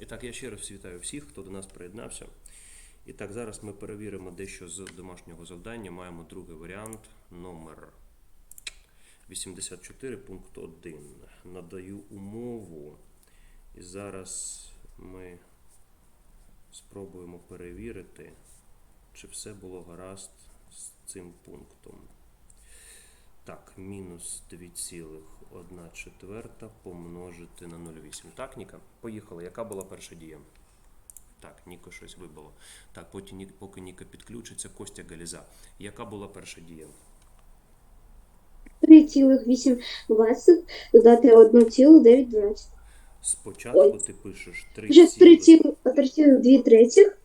І так, я ще раз вітаю всіх, хто до нас приєднався. І так, зараз ми перевіримо дещо з домашнього завдання. Маємо другий варіант, номер 84, пункт 1. Надаю умову. І зараз ми спробуємо перевірити, чи все було гаразд з цим пунктом. Так, мінус 2,1 четверта помножити на 0,8. Так, Ніка? Поїхали. Яка була перша дія? Так, Ніко щось вибило. Так, потім, поки Ніка підключиться, Костя Галіза. Яка була перша дія? 3,8 додати 1,912. Спочатку Ой. ти пишеш Вже 3, 3,2 третіх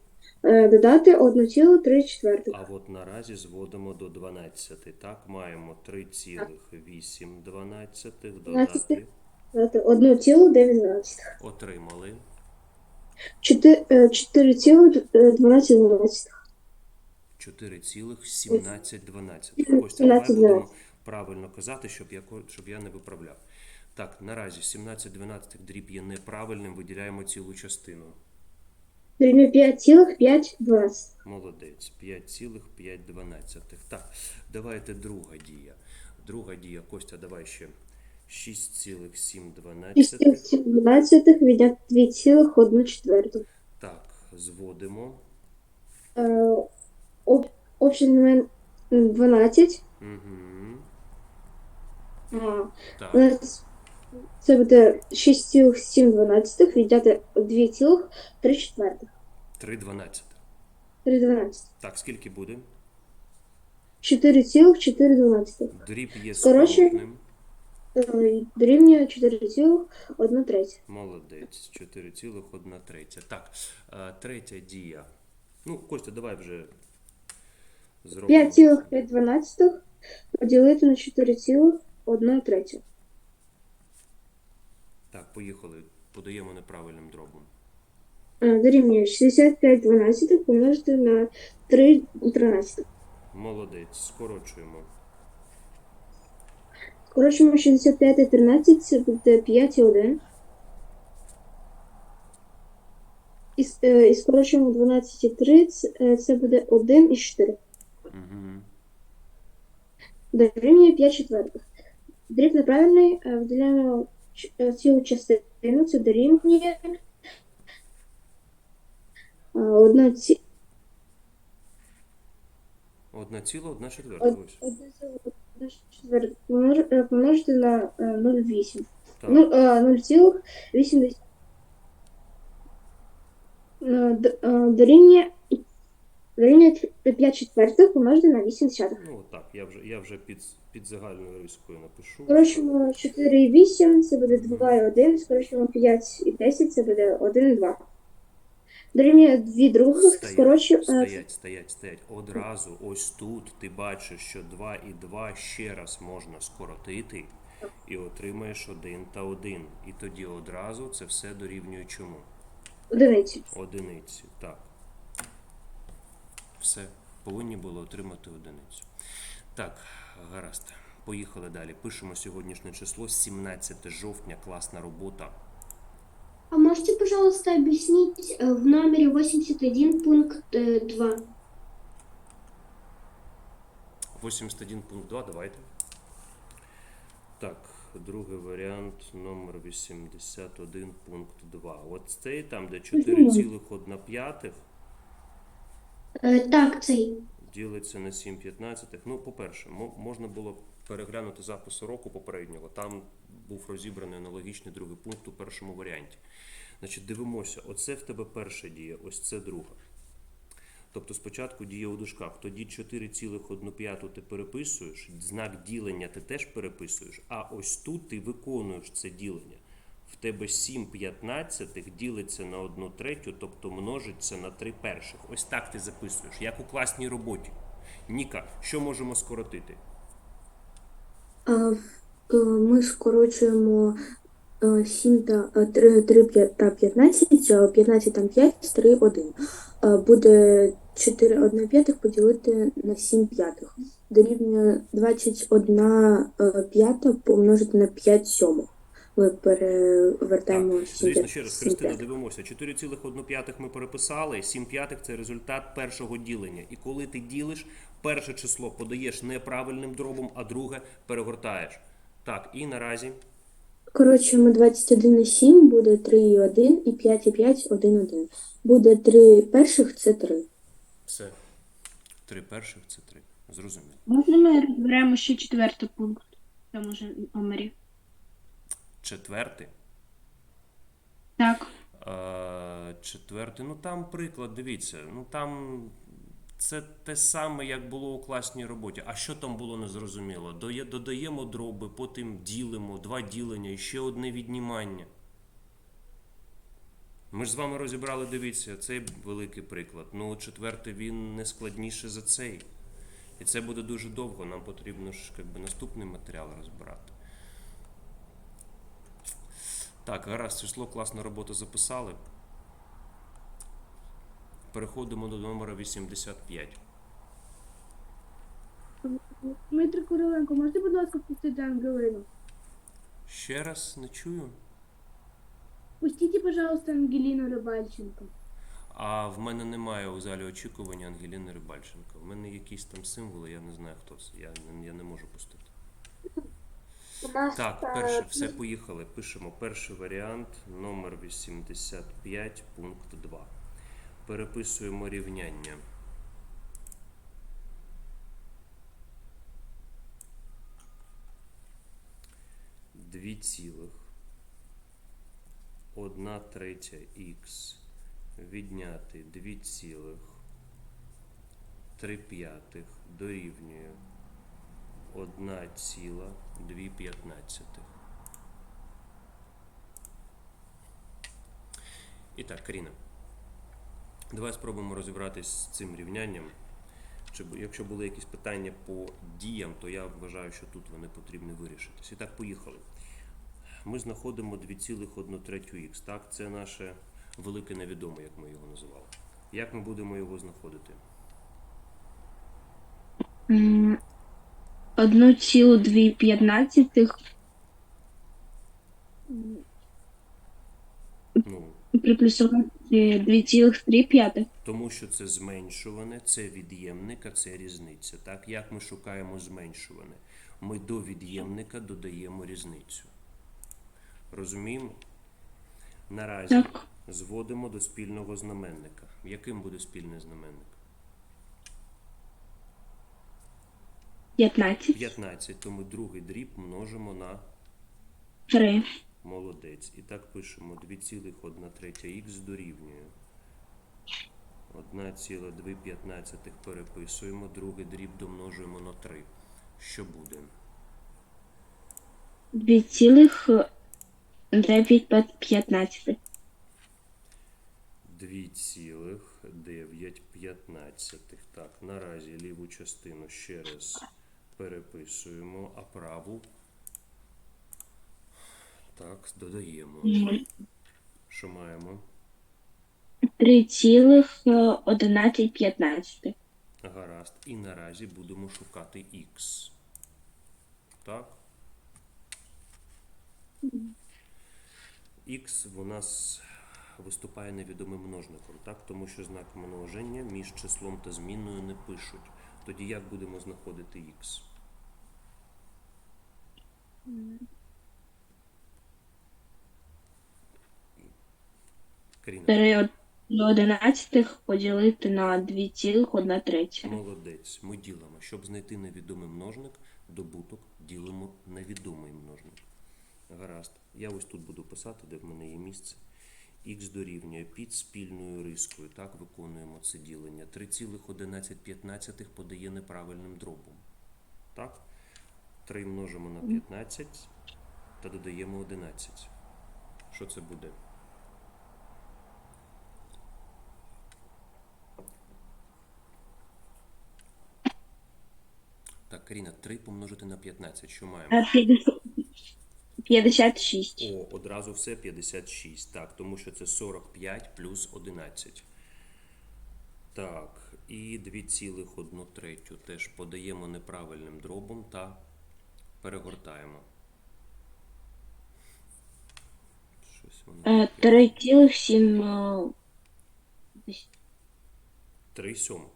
додати 1,3 четвертих. а от наразі зводимо до 12. Так, маємо 3,8 додати, Додати 1,912. отримали 4,1212. 4,1712. Костя, давай будемо правильно казати, щоб я, щоб я не виправляв. Так, наразі 17,12 дріб є неправильним, виділяємо цілу частину. Дорівнює 5,512. Молодець. 5,512. Так, давайте друга дія. Друга дія, Костя, давай ще 6,712. 6,712 відняти 2,1 четверту. Так, зводимо. Общий момент 12. Угу. Так, Це буде 6,712 відняти 2,3 четвертих. 3,12. 3,12. Так, скільки буде? 4,412. Дріб є Коротше, скоротним. Е, Дорівнює 4,1 третя. Молодець, 4,1 третя. Так, е, третя дія. Ну, Костя, давай вже зробимо. 5,512 поділити на 4,1 третя. Так, поїхали. Подаємо неправильним дробом. Е, Дорівнює 65 12 помножити на 3 13. Молодець, скорочуємо. Скорочуємо 65 і 13, це буде 5 і 1. І, е, і скорочуємо 12 і 3, це, е, це буде 1 і 4. Угу. Дорівнює 5 четвертих. Дріб неправильний, е, виділяємо цілу частину, це дорівнює е, одна ці... 1,1 четверта. од- Ось. одна ціла одна четверта помнож- е, помножити на е, 0,8. Так. Ну, е, 0,8 Е, д- е, дорівнює дорівнює 5 четвертих помножити на 8 десятих. Ну, так, я вже, я вже під, під загальною рискою напишу. Скорочуємо 4 і 8, це буде 2 і 1, скорочуємо 5 і 10, це буде 1 і 2. Дорівнює 2 других, Стоять, стоять, стоять, стоять. Одразу ось тут ти бачиш, що 2 і 2 ще раз можна скоротити і отримаєш 1 та 1. І тоді одразу це все дорівнює чому? одиниці. Одиниці. Так Все. Повинні були отримати одиницю. Так, гаразд. Поїхали далі. Пишемо сьогоднішнє число 17 жовтня. Класна робота. А можете, пожалуйста, объяснить э, в номере 81 пункт э, 2? 81 пункт 2, давайте. Так, другий варіант, номер 81 пункт 2. От цей там, де 4,1 Э, так, цей. ділиться на 7 п'ятнадцятих. Ну, по-перше, можна було переглянути запис уроку попереднього. Там був розібраний аналогічний другий пункт у першому варіанті. Значить, дивимося, оце в тебе перша дія, ось це друга. Тобто спочатку діє у дужках, тоді 4,1 ти переписуєш, знак ділення ти теж переписуєш, а ось тут ти виконуєш це ділення. В тебе 7 п'ятнадцятих ділиться на 1 третю, тобто множиться на 3 перших. Ось так ти записуєш, як у класній роботі. Ніка, що можемо скоротити? Е, Ми скорочуємо е, 7 та е, 3, 3 та 15, а 15 там 5, 3, 1. Е, Буде 4 1 п'ятих поділити на 7 п'ятих. Дорівнює 21 е, п'ята помножити на 5 сьомих. Ми перевертаємо Так, звісно, ще раз, Христина, дивимося. 4,1 ми переписали, 7 п'ятих це результат першого ділення. І коли ти ділиш, перше число подаєш не правильним дробом, а друге перегортаєш. Так, і наразі Коротше, ми 21,7 буде 3,1 і 5,5 1,1. Буде 3 перших це 3. все. Три перших це три. Зрозуміло. Можна ми розберемо ще четвертий пункт в цьому ж номері? Четвертий. Так. Е, Четвертий, ну там приклад, дивіться, ну там це те саме, як було у класній роботі. А що там було незрозуміло? Додаємо дроби, потім ділимо, два ділення і ще одне віднімання. Ми ж з вами розібрали, дивіться, цей великий приклад. Ну, четвертий він не складніше за цей. І це буде дуже довго. Нам потрібно ж якби, наступний матеріал розбирати. Так, гаразд, число, класна робота записали. Переходимо до номера 85. Дмитрий Куриленко, можете, будь ласка, впустити Ангелину? Ще раз не чую. Пустите, пожалуйста, Ангелину Рибальченко. А в мене немає у залі очікування Ангеліни Рибальченко. В мене якісь там символи, я не знаю хто це. Я, я не можу пустити. Нас Так, перше, все, поїхали. Пишемо перший варіант, номер 85, пункт 2. Переписуємо рівняння. Дві цілих. Одна третя х відняти 2 цілих 3 п'ятих дорівнює 1 ціла 2 п'ятнадцятих. І так, Каріна. Давай спробуємо розібратись з цим рівнянням. Якщо були якісь питання по діям, то я вважаю, що тут вони потрібні вирішитись. І так, поїхали. Ми знаходимо 2,1 х. Так, це наше велике невідоме, як ми його називали. Як ми будемо його знаходити? М, Одну цілу дві п'ятнадцятих Ну, приплюсувати п'ятих. Тому що це зменшуване, це від'ємник, а це різниця. Так, як ми шукаємо зменшуване? Ми до від'ємника додаємо різницю. Розуміємо? Наразі Так. зводимо до спільного знаменника. Яким буде спільний знаменник? 15. 15. То ми другий дріб множимо на 3. молодець. І так пишемо 2,1 третя х дорівнює. 1,2 переписуємо, другий дріб домножуємо на 3. Що буде? 2 цілих 9 п'ятнадцятих. 2,9. Так, наразі ліву частину ще раз переписуємо, а праву так, додаємо. Що маємо? 3 цілих 11 п'ятнадцятих. Гаразд. І наразі будемо шукати х. Так? Х у нас виступає невідомим множником, так? Тому що знак множення між числом та змінною не пишуть. Тоді як будемо знаходити х? Каріна. 3 одинадцятих поділити на 2 цілих 1 третя. Молодець. Ми ділимо. Щоб знайти невідомий множник, добуток ділимо на відомий множник. Гаразд. Я ось тут буду писати, де в мене є місце. Х дорівнює під спільною рискою. Так, виконуємо це ділення. 3,11 подає неправильним дробом. Так? 3 множимо на 15 та додаємо 11. Що це буде? Так, Каріна, 3 помножити на 15. Що маємо? Е, 50 56. О, одразу все 56. Так, тому що це 45 плюс 11. Так, і 2,1 третю теж подаємо неправильним дробом та перегортаємо. Щось воно Е, таке. 3,7. е, 3 сьомих.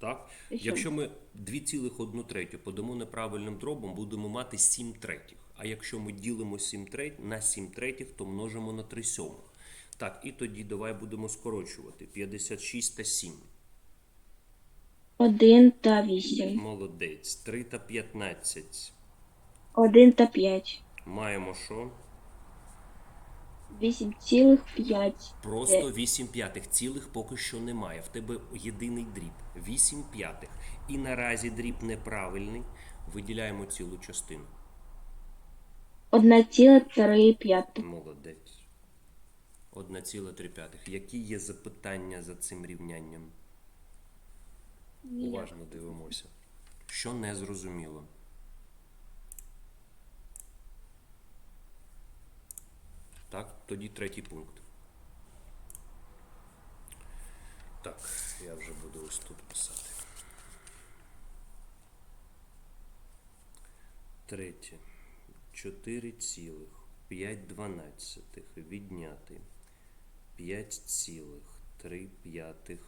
Так? Якщо ми 2,1 третю подамо неправильним дробом, будемо мати 7 третіх. А якщо ми ділимо 7 треть на 7 третіх, то множимо на 3 сьомих. Так, і тоді давай будемо скорочувати. 56 та 7. 1 та 8. Молодець. 3 та 15. 1 та 5. Маємо що? 8,5. Просто 8 п'ятих цілих поки що немає. В тебе єдиний дріб. 8 п'ятих. І наразі дріб неправильний. Виділяємо цілу частину. 1,3. Молодець. 1,3. Які є запитання за цим рівнянням? Уважно дивимося. Що не зрозуміло? Так, тоді третій пункт. Так, я вже буду ось тут писати. Третє. 4,5 відняти 5,3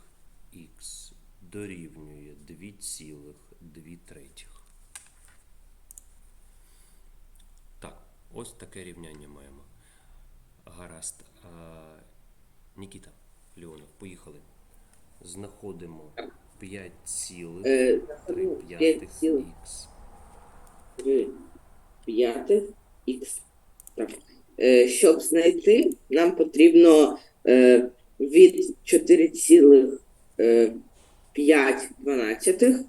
х дорівнює 2,2 третіх. Так, ось таке рівняння маємо. Гаразд. А, Нікіта, Леонов, поїхали. Знаходимо 5,3 Е, п'ять цілих х. П'ятих х. Так. Е, щоб знайти, нам потрібно е, від 4,5 дванадцятих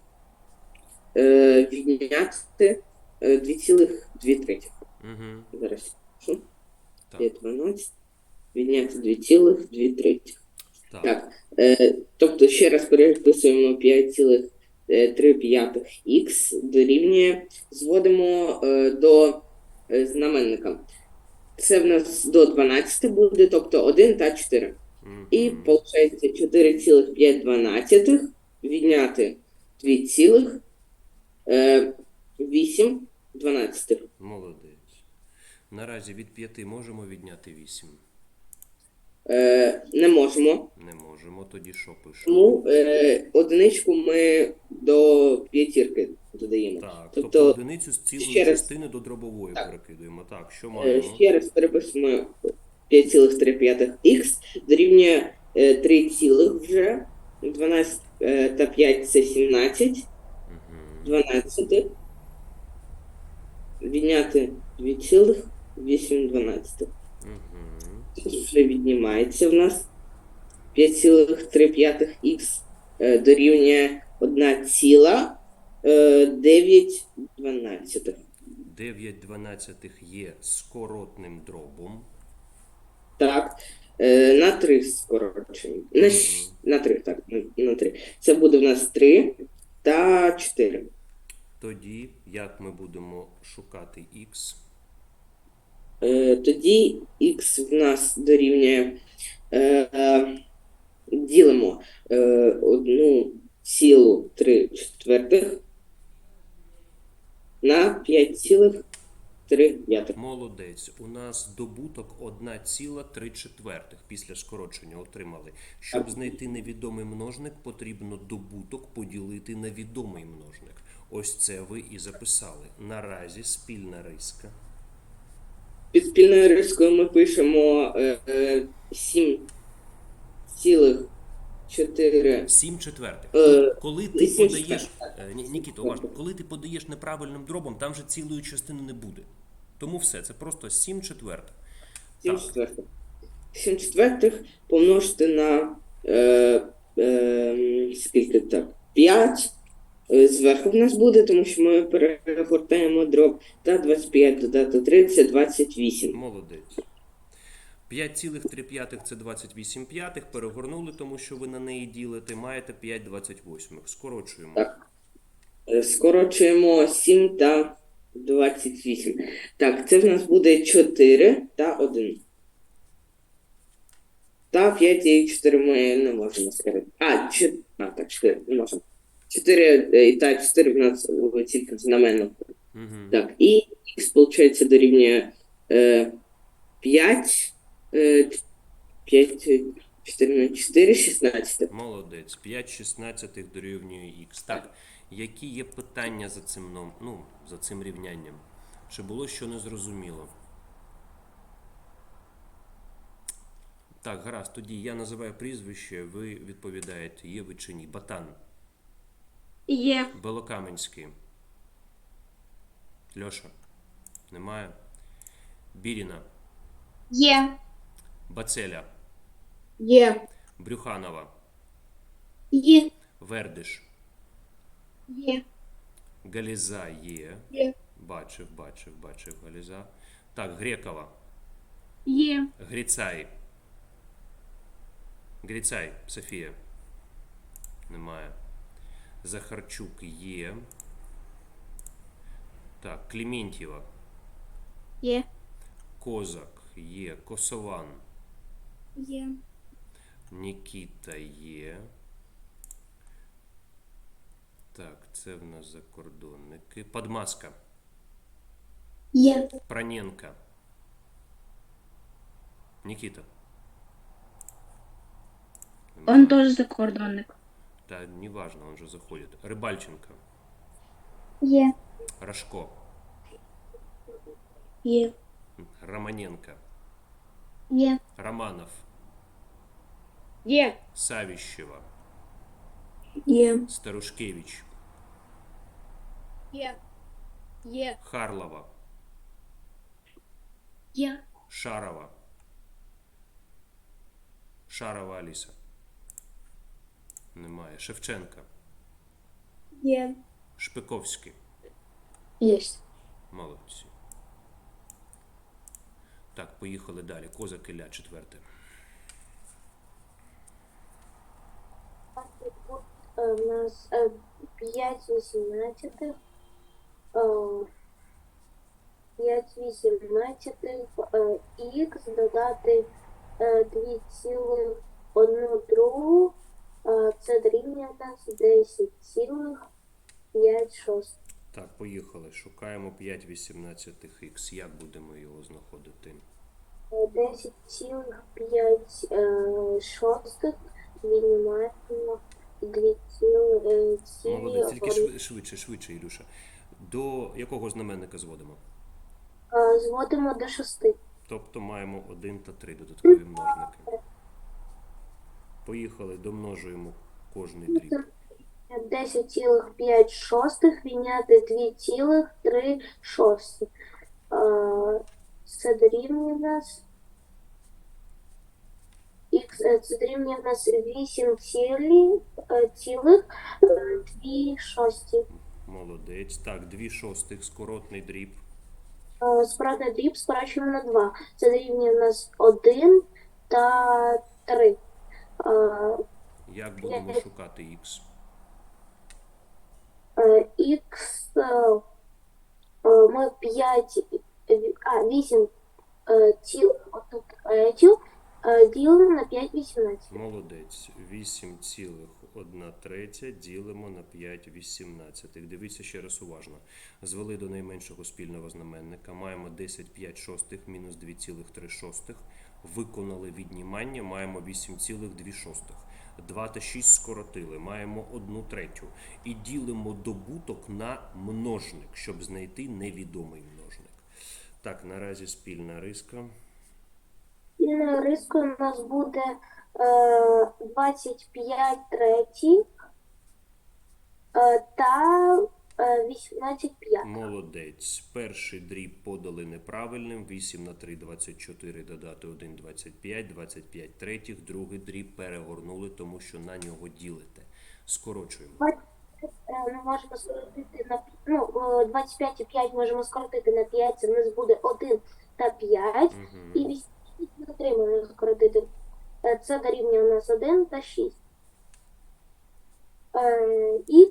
е, відняти е, 2,2 третіх. Угу. Зараз. Так, 5 12 відняти 2,2 третіх. так. Так, е, тобто ще раз переписуємо 5,3 п'ятих х дорівнює, зводимо е, до е, знаменника. Це в нас до 12 буде, тобто 1 та 4. І виходить 4,5 відняти 2,8 дванадцятих. Молодець. Наразі від 5 можемо відняти 8? Е, не можемо. Не можемо. Тоді що пишемо? Тому е, одиничку ми до п'ятірки додаємо. Так, тобто, тобто одиницю з цілої ще раз. частини до дробової Так. перекидуємо. Так, що Е, маємо? Ще раз перепишемо 5,3 х дорівнює е, 3 цілих вже. 12 е, та 5 це 17. Мгм. 12. Відняти 2,8 12. Мгм. Тут вже віднімається в нас 5,3 х е, дорівнює 1,9 12. 9 дванадцятих є скоротним дробом. Так. Е, на 3 скорочуємо. На, на 3, так, на 3. Це буде в нас 3 та 4. Тоді як ми будемо шукати х? Е, тоді х в нас дорівнює. Е, е, ділимо е, 1,3 четвертих на 5,3 п'ятих. Молодець. У нас добуток 1,3 четвертих після скорочення отримали. Щоб знайти невідомий множник, потрібно добуток поділити на відомий множник. Ось це ви і записали. Наразі спільна риска. Під спільною рискою ми пишемо е, е, 7,4. 7 четвертих. Е, Коли ти сім подаєш, е, Ні- Нікіто, уважно, коли ти подаєш неправильним дробом, там же цілої частини не буде. Тому все, це просто 7 четвертих. 7 Так. четвертих. 7 четвертих помножити на е, е, скільки так? 5. Е, Зверху в нас буде, тому що ми перегортаємо дроб та 25 додати 3 це 28. Молодець. 5,3 це 28 п'ятих. Перегорнули, тому що ви на неї ділите. Маєте 5 28. Скорочуємо. Так. Е, Скорочуємо 7 та 28. Так, це в нас буде 4 та 1. Та 5 і 4 ми не можемо скорити. А, 4, а так, 4 не можемо. 4 е, і та 4 в нас тільки в. Угу. Так, і х, виходить, дорівнює е, 5 Е, 5, 4, 4, 16. Молодець. 5 шістнадцятих дорівнює х. Так, які є питання за цим, ну, за цим рівнянням? Чи було що незрозуміло? Так, гаразд, тоді я називаю прізвище, ви відповідаєте, є ви чи ні. Батан. Є. Белокаменський. Льоша. Немає. Біріна. Є. Бацеля. Є. Брюханова. Є. Вердиш. Є. Галіза є. Є. Бачив, бачив, бачив Галіза. Так, Грекова. Є. Гріцай. Гріцай, Софія. Немає. Захарчук є. Так, Кліментьєва. Є. Козак є. Косован. Є. Нікіта є. Так, це в нас закордонники. Подмаска. Є. Проненко. Никита. Он тоже закордонник. Да, неважно, он же заходит. Рыбальченко. Є. Рожко. Є. Романенко. Є. Романов. Є. Савищева. Є. Старушкевич. Є. Є. Харлова. Є. Шарова. Шарова Аліса. Немає. Шевченка. Є. Шпиковський. Єсть. Молодці. Так, поїхали далі. Козак Ілля, четверте. У нас 5 18. 5 18 х додати 2,1 другу. Е, Це дорівнює нас 10,5 шостих. Так, поїхали. Шукаємо 5 18 х. Як будемо його знаходити? 10,5 е, шостих віднімаємо 2 цілих Молодець, тільки шви- швидше, швидше, Ілюша. До якого знаменника зводимо? Е, Зводимо до 6. Тобто маємо 1 та 3 додаткові множники. Поїхали, домножуємо кожний дріб. 10,5 шостих відняти 2,3 шостих. Е, Це дорівнює в нас. Е, це дорівнює в нас 8 е, цілих е, 2 шості. Молодець. Так, 2 шостих, скоротний дріб. Е, Скоротний дріб скорочуємо на 2. Це дорівнює в нас 1 та 3. Е, Як будемо шукати х? Е, Х е, е, ми 5, а 8 е, ціл, отут е, е, ділимо на 5 18. Молодець. 8,1 третя ділимо на 5 18. Дивіться ще раз уважно. Звели до найменшого спільного знаменника. Маємо 10 5 шостих мінус 2,3 шостих. Виконали віднімання, маємо 8,2 шостих. 2 та 6 скоротили, маємо 1 третю. І ділимо добуток на множник, щоб знайти невідомий множник. Так, наразі спільна риска. Спільною рискою у нас буде е, 25 третіх е, та 18 п'ятих. Молодець. Перший дріб подали неправильним. 8 на 3 – 24, додати 1 – 25, 25 третіх. Другий дріб перегорнули, тому що на нього ділите. Скорочуємо. Е, Ми можемо скоротити на ну, е, 25 і 5 можемо скоротити на 5, це в нас буде 1 та 5. І Угу. 8 ми отримаємо скоротити. Е, Це дорівнює у нас 1 та 6.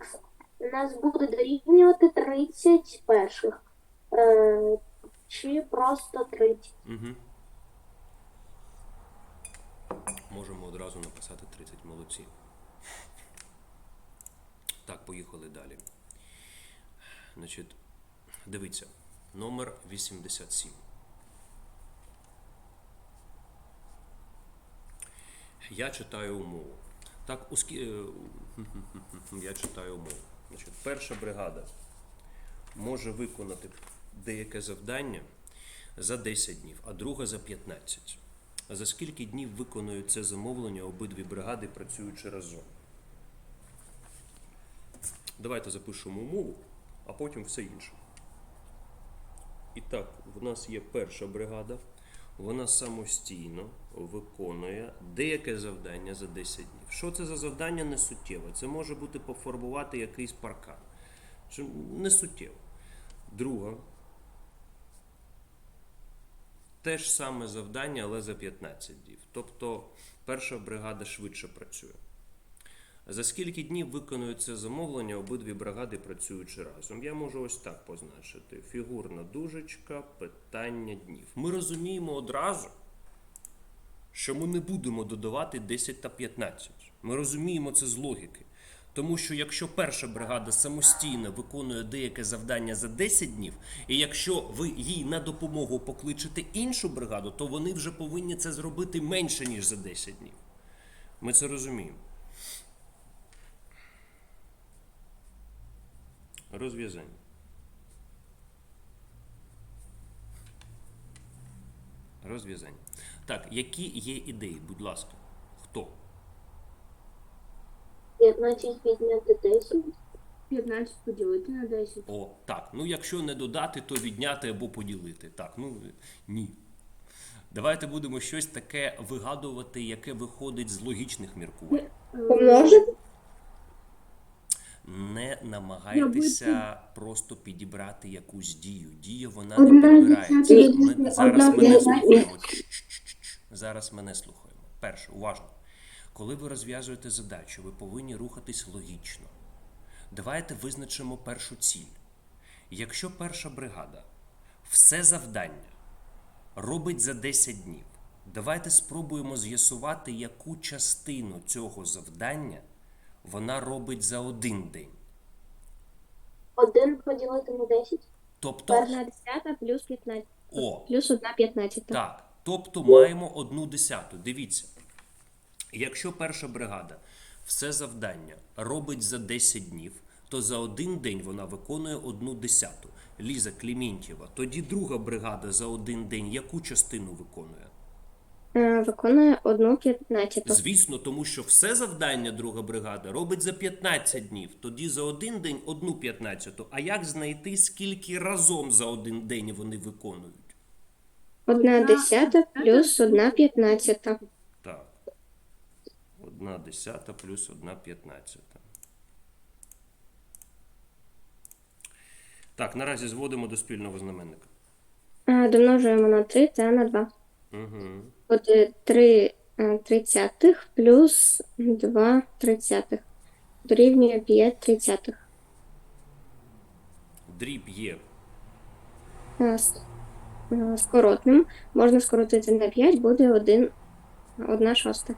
Х нас буде дорівнювати 30 перших. Е, Чи просто 30. Угу. Можемо одразу написати 30 молодці. Так, поїхали далі. Значить, дивіться, номер 87. Я читаю умову. Так, ускі... е, я читаю умову. Значить, перша бригада може виконати деяке завдання за 10 днів, а друга за 15. А за скільки днів виконують це замовлення обидві бригади, працюючи разом? Давайте запишемо умову, а потім все інше. І так, в нас є перша бригада. Вона самостійно виконує деяке завдання за 10 днів. Що це за завдання не суттєве? Це може бути пофарбувати якийсь паркан. Не суттєво. Друга. Те ж саме завдання, але за 15 днів. Тобто перша бригада швидше працює. За скільки днів виконують це замовлення обидві бригади працюючи разом? Я можу ось так позначити: фігурна дужечка, питання днів. Ми розуміємо одразу, що ми не будемо додавати 10 та 15. Ми розуміємо це з логіки. Тому що якщо перша бригада самостійно виконує деяке завдання за 10 днів, і якщо ви їй на допомогу покличете іншу бригаду, то вони вже повинні це зробити менше, ніж за 10 днів. Ми це розуміємо. Розв'язання. Розв'язання. Так, які є ідеї, будь ласка. Хто? 15 відняти 10. 15 поділити на 10. О, так. Ну, якщо не додати, то відняти або поділити. Так, ну ні. Давайте будемо щось таке вигадувати, яке виходить з логічних міркувань. Помножити? Не намагайтеся просто підібрати якусь дію. Дія вона не підбирається. Ми- Зараз мене десята. слухаємо. Зараз мене слухаємо. Перше, уважно. Коли ви розв'язуєте задачу, ви повинні рухатись логічно. Давайте визначимо першу ціль. Якщо перша бригада все завдання робить за 10 днів, давайте спробуємо з'ясувати, яку частину цього завдання вона робить за один день. 1 поділити на 10. Тобто, Одна десята плюс 15. о, Плюс одна п'ятнадцята. Так, тобто маємо одну десяту. Дивіться, якщо перша бригада все завдання робить за 10 днів, то за один день вона виконує одну десяту. Ліза Кліментьєва. Тоді друга бригада за один день яку частину виконує? Е, Виконує одну п'ятнадцяту. Звісно, тому що все завдання друга бригада робить за 15 днів, тоді за один день одну п'ятнадцяту. А як знайти, скільки разом за один день вони виконують? Одна десята плюс одна п'ятнадцята. Так. Одна десята плюс одна п'ятнадцята. Так, наразі зводимо до спільного знаменника. Домножуємо на 3 та на 2. Угу. Буде 3 е, тридцятих плюс 2 тридцятих. Дорівнює 5 тридцятих. Дріб є. Е, Скоротним. Можна скоротити на 5, буде 1, 1 шоста.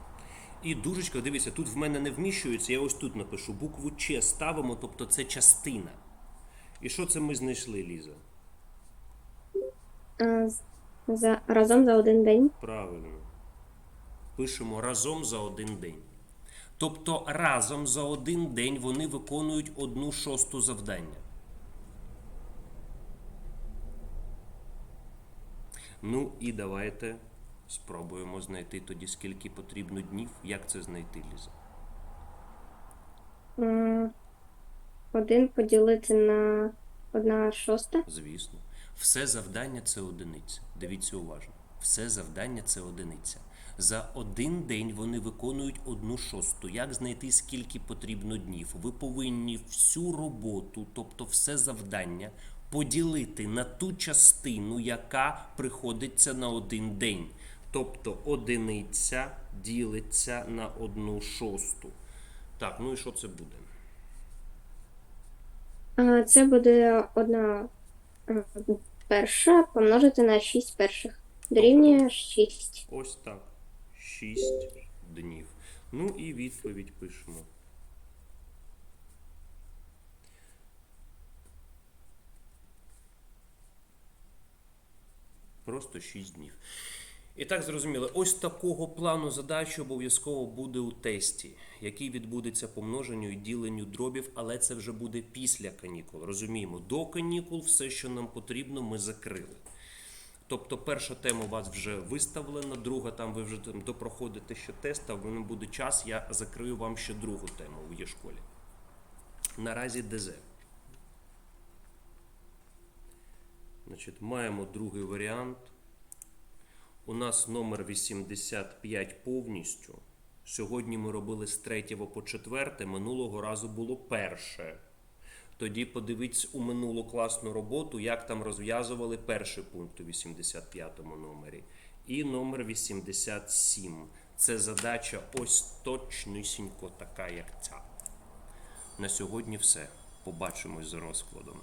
І дужечка, дивіться, тут в мене не вміщується, я ось тут напишу. Букву Ч ставимо, тобто це частина. І що це ми знайшли, Ліза? Е, За, разом за один день. Правильно. Пишемо разом за один день. Тобто разом за один день вони виконують одну шосту завдання. Ну і давайте спробуємо знайти тоді, скільки потрібно днів. Як це знайти, Ліза? Один поділити на 1 шоста. Звісно. Все завдання це одиниця. Дивіться уважно. Все завдання це одиниця. За один день вони виконують одну шосту. Як знайти, скільки потрібно днів? Ви повинні всю роботу, тобто все завдання, поділити на ту частину, яка приходиться на один день. Тобто одиниця ділиться на одну шосту. Так, ну і що це буде? Це буде одна е, перша помножити на 6 перших. Дорівнює 6. Ось так. 6 днів. Ну і відповідь пишемо. Просто 6 днів. І так зрозуміло, ось такого плану задачі обов'язково буде у тесті, який відбудеться по множенню і діленню дробів, але це вже буде після канікул. Розуміємо, до канікул все, що нам потрібно, ми закрили. Тобто перша тема у вас вже виставлена, друга там ви вже там допроходите ще тест, а в мене буде час, я закрию вам ще другу тему в є школі. Наразі ДЗ. Значить, маємо другий варіант. У нас номер 85 повністю. Сьогодні ми робили з 3 по 4, минулого разу було перше. Тоді подивіться у минулу класну роботу, як там розв'язували перший пункт у 85 номері. І номер 87. Це задача ось точнісінько така, як ця. На сьогодні все. Побачимось за розкладом.